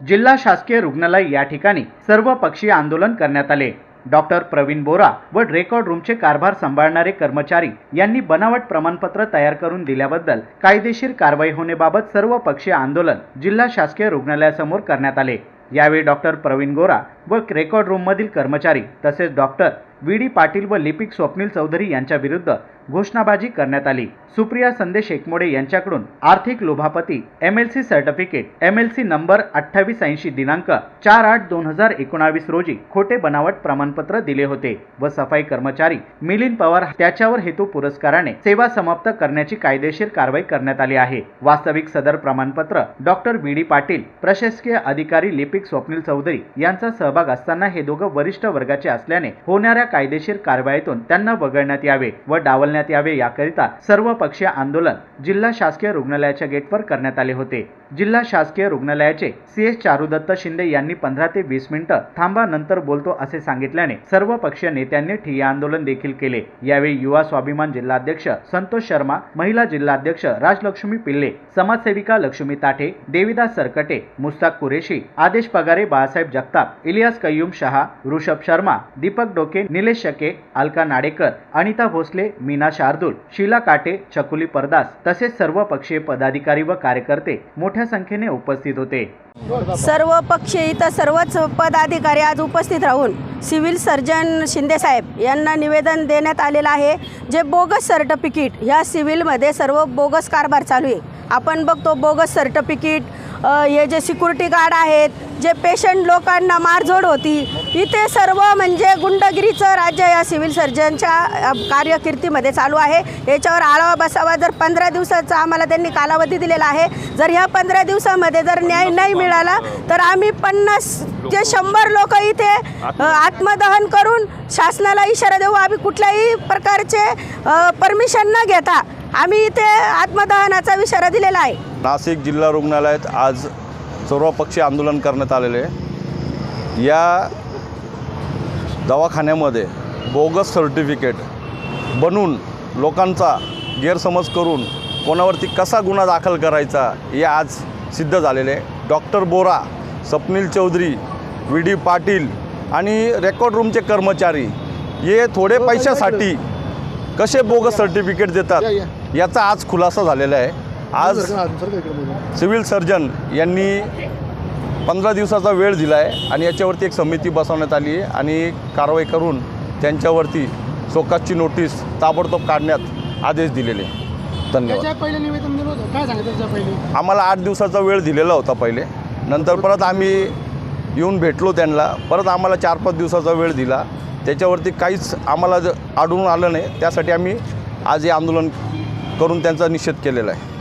जिल्हा शासकीय रुग्णालय या ठिकाणी सर्व पक्षीय आंदोलन करण्यात आले. डॉक्टर प्रवीण बोरा व रेकॉर्ड रूमचे कारभार सांभाळणारे कर्मचारी यांनी बनावट प्रमाणपत्र तयार करून दिल्याबद्दल कायदेशीर कारवाई होण्याबाबत सर्व पक्षीय आंदोलन जिल्हा शासकीय रुग्णालयासमोर करण्यात आले. यावेळी डॉक्टर प्रवीण गोरा व रेकॉर्ड रूममधील कर्मचारी तसेच डॉक्टर व्ही. डी. पाटील व लिपिक स्वप्नील चौधरी यांच्या विरुद्ध घोषणाबाजी करण्यात आली. सुप्रिया संदेश एकमोडे यांच्याकडून आर्थिक लोभापती M L C certificate M L C number अठ्ठावीस ऐंशी दिनांक चार आठ दोन हजार एकोणावीस रोजी खोटे बनावट प्रमाणपत्र दिले होते व सफाई कर्मचारी मिलिंद पवार त्याच्यावर हेतू पुरस्काराने सेवा समाप्त करण्याची कायदेशीर कारवाई करण्यात आली आहे. वास्तविक सदर प्रमाणपत्र डॉक्टर बी डी पाटील प्रशासकीय अधिकारी लिपिक स्वप्नील चौधरी यांचा सहभाग असताना हे दोघं वरिष्ठ वर्गाचे असल्याने होणाऱ्या कायदेशीर कारवाईतून त्यांना वगळण्यात यावे व डावलण्यात यावे याकरिता सर्व पक्षीय आंदोलन जिल्हा शासकीय रुग्णालयाच्या गेटवर करण्यात आले होते. जिल्हा शासकीय रुग्णालयाचे सी. एस. चारुदत्त शिंदे यांनी पंधरा ते वीस मिनिटं थांबा नंतर बोलतो असे सांगितल्याने सर्व पक्षीय नेत्यांनी ठिय्या आंदोलन देखील केले. यावेळी युवा स्वाभिमान जिल्हाध्यक्ष संतोष शर्मा महिला जिल्हाध्यक्ष राजलक्ष्मी पिल्ले समाजसेविका लक्ष्मी ताठे देविदास सरकटे मुस्ताक कुरेशी आदेश पगारे बाळासाहेब जगताप इलियास कय्यूम शहा ऋषभ शर्मा दीपक डोके निलेश शके अलका नाडेकर अनिता भोसले मीना शार्दूल शीला काटे चकुली परदास तसेच सर्व पक्षीय पदाधिकारी व कार्यकर्ते मोठ्या संख्येने उपस्थित होते. सर्व पक्षीय इथं सर्वच पदाधिकारी आज उपस्थित राहून सिव्हिल सर्जन शिंदेसाहेब यांना निवेदन देण्यात आलेलं आहे. जे बोगस सर्टिफिकेट ह्या सिव्हिलमध्ये सर्व बोगस कारभार चालू आहे. आपण बघतो बोगस सर्टिफिकेट हे जे सिक्युरिटी गार्ड आहेत जे पेशंट लोकांना मारझोड होती इथे सर्व म्हणजे गुंडगिरीचं राज्य या सिव्हिल सर्जनच्या अ, कार्यकिर्दीमध्ये चालू आहे. याच्यावर आळावा बसावा जर पंधरा दिवसाचा आम्हाला त्यांनी कालावधी दिलेला आहे. जर ह्या पंधरा दिवसामध्ये जर न्याय नाही मिळाला तर आम्ही पन्नास ते शंभर लोक इथे आत्मदहन करून शासनाला इशारा देऊ. आम्ही कुठल्याही प्रकारचे परमिशन न घेता आम्ही इथे आत्मदहनाचा इशारा दिलेला आहे. नाशिक जिल्हा रुग्णालयात आज सर्वपक्षीय आंदोलन करण्यात आलेले आहे. या दवाखान्यामध्ये बोगस सर्टिफिकेट बनवून लोकांचा गैरसमज करून कोणावरती कसा गुन्हा दाखल करायचा हे आज सिद्ध झालेले doctor Bora Swapnil Chaudhari V D Patil आणि रेकॉर्ड रूमचे कर्मचारी हे थोडे पैशासाठी कसे बोगस सर्टिफिकेट देतात? याचा आज खुलासा झालेला आहे. आज सिव्हिल सर्जन यांनी पंधरा दिवसाचा वेळ दिला आहे आणि याच्यावरती एक समिती बसवण्यात आली आहे आणि कारवाई करून त्यांच्यावरती सोकासची नोटीस ताबडतोब काढण्यात आदेश दिलेले. धन्यवाद. आम्हाला आठ दिवसाचा वेळ दिलेला होता पहिले. नंतर परत आम्ही येऊन भेटलो त्यांना. परत आम्हाला चार पाच दिवसाचा वेळ दिला. त्याच्यावरती काहीच आम्हाला आढळून आलं नाही. त्यासाठी आम्ही आज हे आंदोलन करून त्यांचा निषेध केलेला आहे.